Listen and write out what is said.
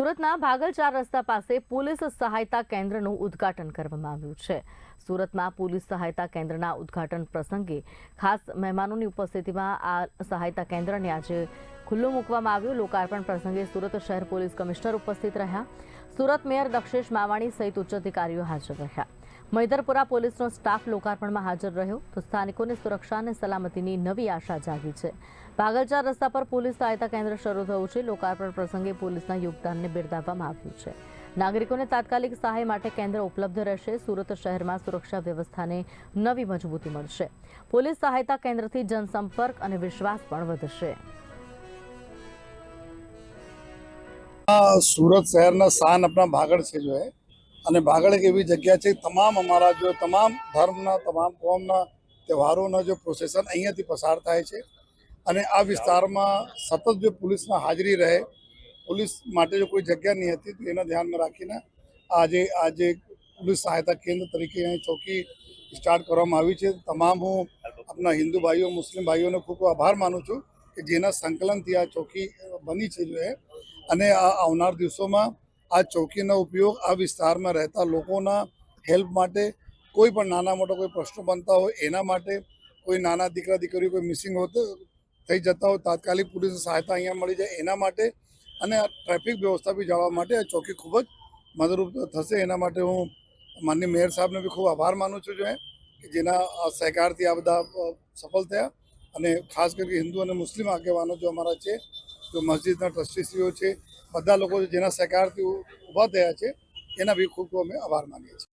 સુરતના ભાગલ ચાર રસ્તા પાસે પોલીસ સહાયતા કેન્દ્રનું ઉદ્ઘાટન કરવામાં આવ્યું છે. સુરતમાં પોલીસ સહાયતા કેન્દ્રના ઉદ્ઘાટન પ્રસંગે ખાસ મહેમાનોની ઉપસ્થિતિમાં આ સહાયતા કેન્દ્રને આજે ખુલ્લું મૂકવામાં આવ્યું. લોકાર્પણ પ્રસંગે સુરત શહેર પોલીસ કમિશનર ઉપસ્થિત રહ્યા. સુરત મેયર દક્ષેશ માવાણી સહિત ઉચ્ચ અધિકારીઓ હાજર રહ્યા. મૈદરપુરા પોલીસનો સ્ટાફ લોકાર્પણમાં હાજર રહ્યો તો સ્થાનિકોને સુરક્ષા અને સલામતીની નવી આશા જાગી છે. ભાગલચાર રસ્તા પર પોલીસ સહાયતા કેન્દ્ર શરૂ થયું છે. લોકાર્પણ પ્રસંગે પોલીસના યોગદાનને બિરદાવવામાં આવ્યું છે. નાગરિકોને તાત્કાલિક સહાય માટે કેન્દ્ર ઉપલબ્ધ રહેશે. સુરત શહેરમાં સુરક્ષા વ્યવસ્થાને નવી મજબૂતી મળશે. પોલીસ સહાયતા કેન્દ્રથી જનસંપર્ક અને વિશ્વાસ પણ વધશે. સુરત શહેરના શાન આપણા ભાગળ છે, જો અને એક એવી જગ્યા છે, તમામ અમારા જો તમામ ધર્મના, તમામ કોમના તહેવારોના જો પ્રોસેસન અહીંયાથી પસાર થાય છે. અને આ વિસ્તારમાં સતત જો પોલીસના હાજરી રહે, પોલીસ માટે જો કોઈ જગ્યા નહીં હતી, તો એના ધ્યાનમાં રાખીને આજે આજે પોલીસ સહાયતા કેન્દ્ર તરીકે અહીં ચોકી સ્ટાર્ટ કરવામાં આવી છે. તમામ હું આપણા હિન્દુ ભાઈઓ, મુસ્લિમ ભાઈઓનો ખૂબ આભાર માનું છું કે જેના સંકલનથી આ ચોકી બની છે જો અને આ આવનાર દિવસોમાં આ ચોકીનો ઉપયોગ આ વિસ્તારમાં રહેતા લોકોના હેલ્પ માટે, કોઈ પણ નાના મોટા કોઈ પ્રશ્નો બનતા હોય એના માટે, કોઈ નાના દીકરા દીકરીઓ કોઈ મિસિંગ હોતો, થઈ જતા હોય, તાત્કાલિક પોલીસની સહાયતા અહીંયા મળી જાય એના માટે અને આ ટ્રાફિક વ્યવસ્થા બી જાળવવા માટે આ ચોકી ખૂબ જ મદદરૂપ થશે. એના માટે હું માનની મેયર સાહેબને બી ખૂબ આભાર માનું છું જો કે જેના સહકારથી આ બધા સફળ થયા અને ખાસ કરીને હિન્દુ અને મુસ્લિમ આગેવાનો જો અમારા છે, જો મસ્જિદના ટ્રસ્ટીશ્રીઓ છે બધા લોકો જેના સહકારથી ઊભા થયા છે, એના બી ખૂબ ખૂબ અમે આભાર માનીએ છીએ.